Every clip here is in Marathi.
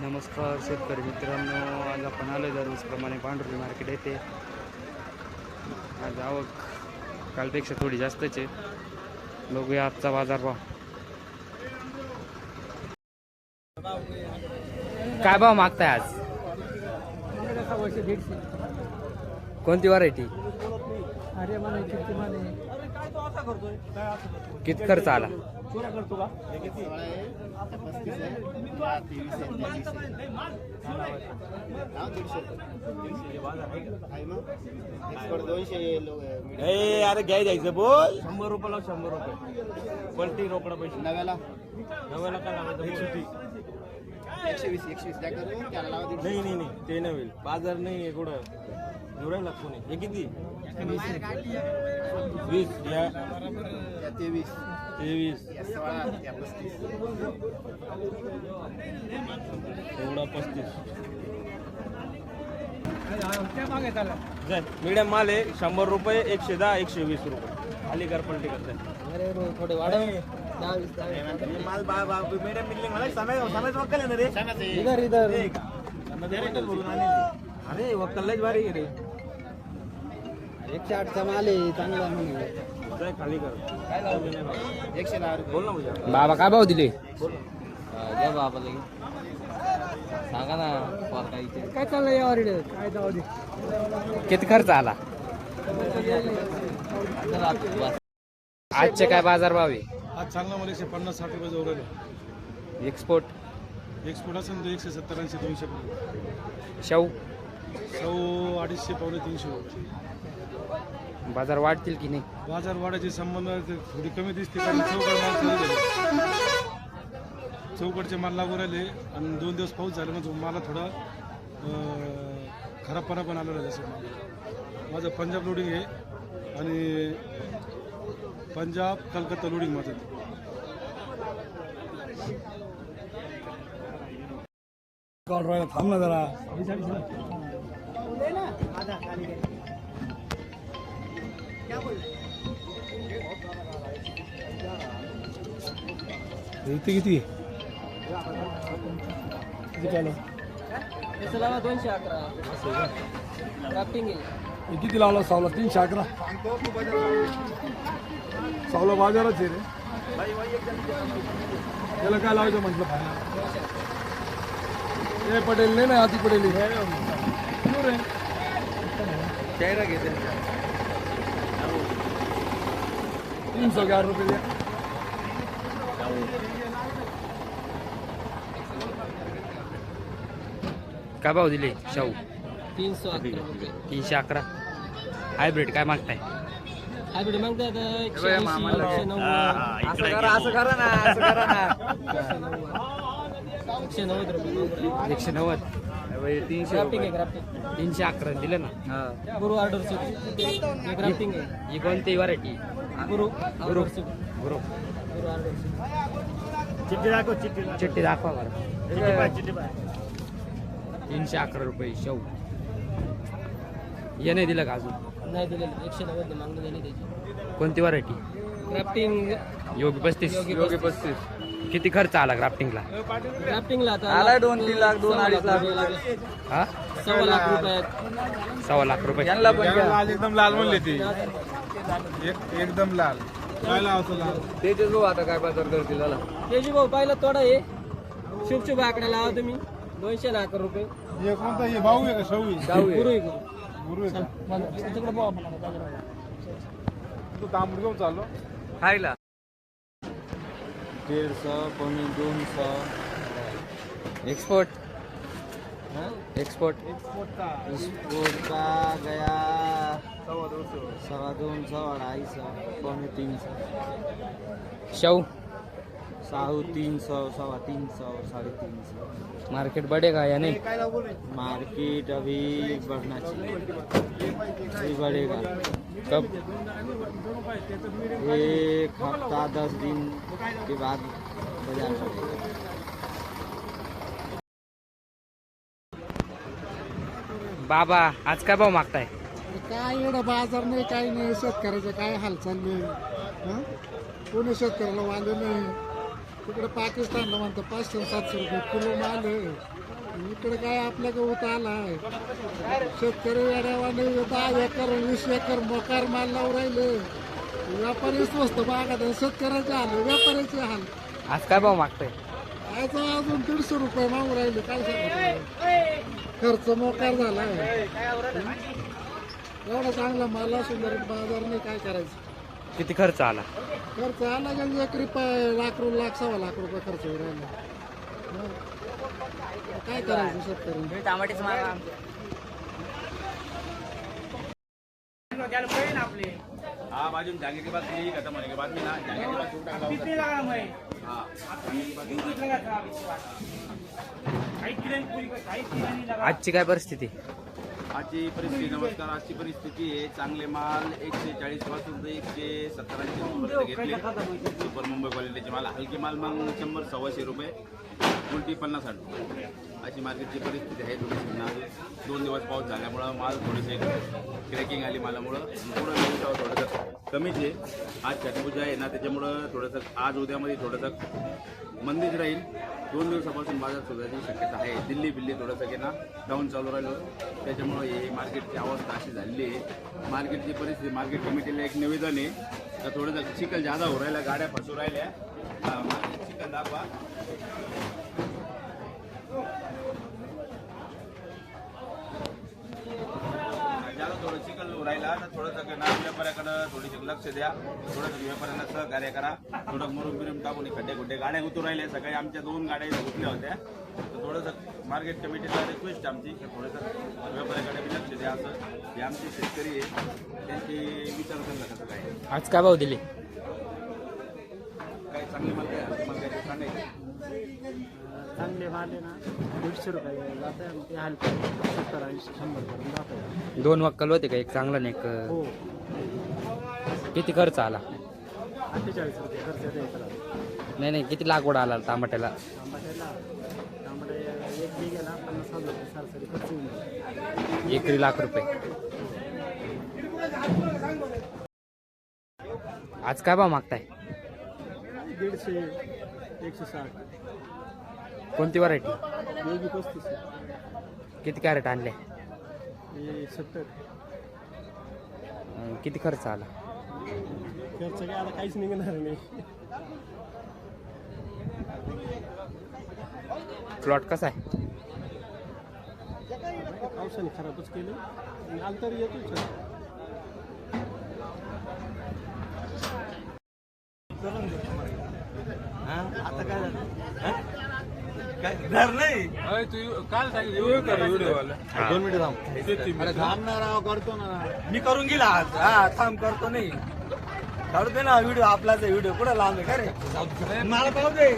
नमस्कार शेतकरी मित्रांनो आज आपण आलो दररोजप्रमाणे पांढरुली मार्केट येते आज आवक कालपेक्षा थोडी जास्तच आहे. बघूया आजचा बाजारभाव काय भाव मागताय आज? कोणती व्हरायटी अरे मला किती आला ए अरे घ्याय जायचं बोल. शंभर रुपयाला शंभर रुपये. पलटी रोकडा पैसे. नव्याला. नव्याला काय सुट्टी एकशे वीस. एकशे वीस त्या त्याला. नाही नाही नाही. ते नाही होईल बाजार नाही आहे कुठं. निवडायला लागतो नाही हे किती? वीस या. तेवीस. तेवीस. या सोळा पस्तीस. मीडियम माल आहे शंभर रुपये एकशे दहा एकशे वीस रुपये. खाली कर पलटी करताय अरे थोडे वाढव. माल बा बा मीडियम मिळले मला. वक्कल आहे ना रे. इधर इधर अरे भारी रे. एकशे आठचा माल आहे चांगला बाबा. एकशे दहा बोल ना मुझे. बाबा काय भाव दिले? द्या बाबा लगे सांगा ना काय चाललंय यावर इकडे? काय जाऊ दे. किती खर्च आला? आजचे काय बाजारभाव आहे? आज चांगला मला एकशे पन्नास साठ रुपये जवळ आहे एक्सपोर्ट एक्सपोर्ट असेल तर एकशे सत्तर ऐंशी दोनशे. शाहू? सौ अडीचशे पावणे तीनशे. रुपये बाजार वाढतील की नाही? बाजार वाढायचे संबंध ते थोडी कमी दिसते कारण चौकड माल चालू झाले. चौकडचे माल लागू राहिले आणि दोन दिवस पाऊस झाला म्हणजे मला थोडा अं, खराबपणा पण आलेला आहे जसं माल माझं पंजाब लोडिंग आहे आणि पंजाब कलकत्ता लोडिंग माझं. थांब ना जरा. इथे किती? किती चालू त्याचं लावा दोनशे अकरा. किती लावला? सावला तीनशे अकरा. सावला बाजारच आहे रे. त्याला काय लावायचं म्हटलं हे पटेल नाही ना हाती पटेल हे. किती रे? तीन सौ ग्यारह रुपये काय भाव दिले? शाहू. तीनशे अकरा. रुपये तीनशे अकरा. हायब्रिड काय मागताय? हायब्रिड मागतात एकशे ऐंशी, एकशे नव्वद. असं करा असं करा ना असं करा ना. एकशे नव्वद रुपये एकशे नव्वद. तीनशे क्राफ्टिंग आहे क्राफ्टिंग तीनशे अकरा दिले ना? गुरु ऑर्डर हे आहे. ही कोणती व्हरायटी गुरु गुरु गुरु गुरु ऑर्डर चिठ्ठी दाखव चिठ्ठी चिठ्ठी दाखवा बरं. चिठ्ठी चिठ्ठी तीनशे अकरा रुपये शाहू ये नाही दिलं का अजून? नाही दिलेली. एकशे नव्वद मागणी झाली त्याची. कोणती व्हरायटी क्राफ्टिंग योगी पस्तीस. योगी पस्तीस. किती खर्च आला ग्राफ्टिंगला? आता आलाय दोन, तीन लाख, दोन, सव्वा अडीच लाख. रुपये. हा? सव्वा लाख रुपयात सव्वा लाख रुपये. यांना पण घ्या. लाल एकदम लाल म्हणले ते. एक- एकदम लाल. काय लावतो लाल? तेच भाऊ आता काय बाजार करतील तेजी भाऊ पहिला तोडा आहे. शुभ शुभ आकडा लावा तुम्ही. दोनशे लाख रुपये. हे कोणता हे भाऊ आहे का? शाहू आहे? गुरु आहे गुरु. गुरु आहे का? तिकडे भाऊ आपण तू तांबूड घेऊन चाललो खायला दीड सौ पौने दोन सौ एक्सपोर्ट एक्सपोर्ट स्पोर्ट का गया? सवा दोन सौ अढ़ाई सौ पौने तीन सौ शाहू. साहू तीन सौ सवा तीन सौ साढ़े तीन सौ मार्केट बढ़ेगा या नहीं मार्केट अभी बढ़ना चाहिए। अभी बढ़ेगा। कब? एक हफ्ता दस दिन के बाद बाजार बढ़ेगा। बाबा आज काय भाव मागताय? काय एवढा बाजार नाही काही नाही. शेतकऱ्याचं काय हाल चालले कोणी शेतकऱ्याला वांदे नाही. तिकडे पाकिस्तानला म्हणतं पाचशे सातशे रुपये किलो माल आहे. इकडे काय आपल्या गवत आला आहे? शेतकरी वेड्यावाने दहा एकर वीस एकर मोकार माल लावून राहिले. व्यापारी स्वस्त बागात आहे. शेतकऱ्याचे हाल व्यापाऱ्याचे हाल. आज काय भाव मागताय? आज अजून दीडशे रुपये मागून राहिले काय सांगतो? खर्च मोकार झाला एवढा चांगला माल असून जर बाजार नाही काय करायचं. किती खर्च आला? खर्च आला गेला एक रुपये लाख रु लाख सव्वा लाख रुपये खर्च होईल राहिला. हं. काय करायचं शेतकरी? टमाटेच मागा बाजू में जाने के बाद यही खत्म होने के बाद में ना जाने के? बाद छूटा आजची काय परिस्थिती? आजची परिस्थिती नमस्कार. आजची परिस्थिती आहे चांगले माल एकशे चाळीसपासून एकशे सत्तर घेतले. सुपर मुंबई क्वालिटीचे माल हलके माल मग शंभर सव्वाशे रुपये उलटी पन्नास साठ रुपये. अशी मार्केटची परिस्थिती आहे थोडीशी दोन दिवस पाऊस झाल्यामुळं माल थोडेसे क्रॅकिंग आली मालामुळं. पुढं दिवसावर थोडंसं कमीच आहे आज छटपूजा आहे ना त्याच्यामुळं थोडंसं आज उद्यामध्ये थोडंसं मंदीच राहील. दोन दिवसापासून बाजार सुधारण्याची शक्यता आहे. दिल्ली बिल्ली थोडंसं की ना डाऊन चालू राहिलं. त्याच्यामुळं हे मार्केटची अवस्था अशी झालेली आहे. मार्केटची परिस्थिती मार्केट कमिटीला एक निवेदन आहे. तर थोडंसं चिखल जादा हो राहिला गाड्या फसू राहिल्या. मार्केट चिखल दाखवा ज्याला थोडं चिखल हो राहिला तर थोडंसं ना व्यापाऱ्याकडं थोडीशी लक्ष द्या. थोडंसं व्यापाऱ्यांना सहकार्य करा. थोडं मुरुम बिरुम टाकून खड्डे खुड्डे गाड्या उतरू राहिल्या सकाळी आमच्या दोन गाड्या इथं गुतल्या होत्या. तर थोडंसं मार्केट कमिटीला रिक्वेस्ट आमची. की थोडंसं व्यापाऱ्याकडे बी लक्ष द्या असं. हे आमचे शेतकरी आहे त्यांची विचार कसं काय? आज काय भाव दिले? काय चांगले माल काय हलके माल काय ते सांगायचं चांगले माल आहे ना दीडशे रुपये जात आहे ते हलके सत्तर ऐंशी शंभर पर्यंत जात आहे दोन वक्कल होते का एक? चांगला आणि एक? हो. किती खर्च आला? अठ्ठेचाळीस रुपये खर्च येते एकरा नाही नाही किती लागवड आला तांबटे एक बिघेला पन्नास हजार रुपये सरासरी खर्च येऊन जातो. एकरी लाख रुपये. आज काय भाव मागताय? दीडशे एकशे साठ. कोणती व्हरायटी वेगळी पस्तीस. किती कॅरेट आणले? हे सत्तर. अं, किती खर्च आला? खर्च काय आता काहीच निघणार नाही. प्लॉट कसा आहे? पावसाने खराबच केलं. आल तरी येतो आता काय झालं? काय? घर नाही. दोन मिनिटं थांब. करतो ना. मी करून गेला आज. हा थांब करतो नाही. काढू दे ना व्हिडिओ आपलाच व्हिडिओ कुठं लावले का रे? मला पाहू दे.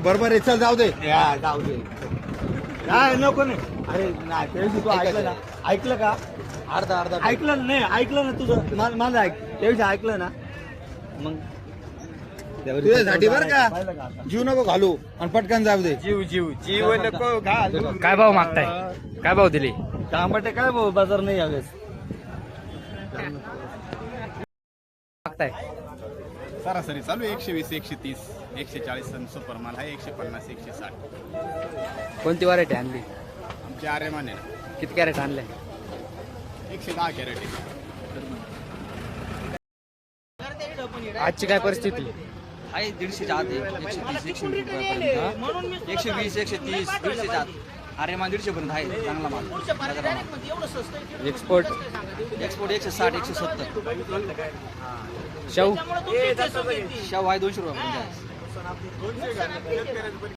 बरोबर आहे चल जाऊ दे. या, जाऊ दे. काय नको नाही. अरे नाही त्या दिवशी तू ऐकलं ना. ऐकलं का? अर्धा अर्धा. ऐकलं नाही ऐकलं ना तुझं. मा- माझं ऐक त्या दिवशी ऐकलं ना. मग? तुझ्यासाठी बरं का? जीव नको घालू. आणि पटकन जाऊ दे. जीव जीव जीव नको घाल. काय भाव मागताय? काय भाव दिले? टमाटे काय भाऊ? बाजार नाही यावेळेस. मागताय? सरासरी चालू एकशे वीस एकशे तीस एकशे चाळीस सुपर माल आहे एकशे पन्नास एकशे साठ. कोणती व्हरायटी आणली? आमचे आर्यमान आहे. किती कॅरेट आणले एकशे दहा कॅरेट आहे. आजची काय परिस्थिती? आहे दीडशेच्या आत आहे एकशे तीस एकशे वीस रुपयापर्यंत. एकशे वीस एकशे तीस दीडशेच्या आत दीडशे पर्यंत आहे चांगला माल. एक्सपोर्ट एक्सपोर्ट एकशे साठ एकशे सत्तर. शाहू. शाहू आहे दोनशे रुपयापर्यंत. आहे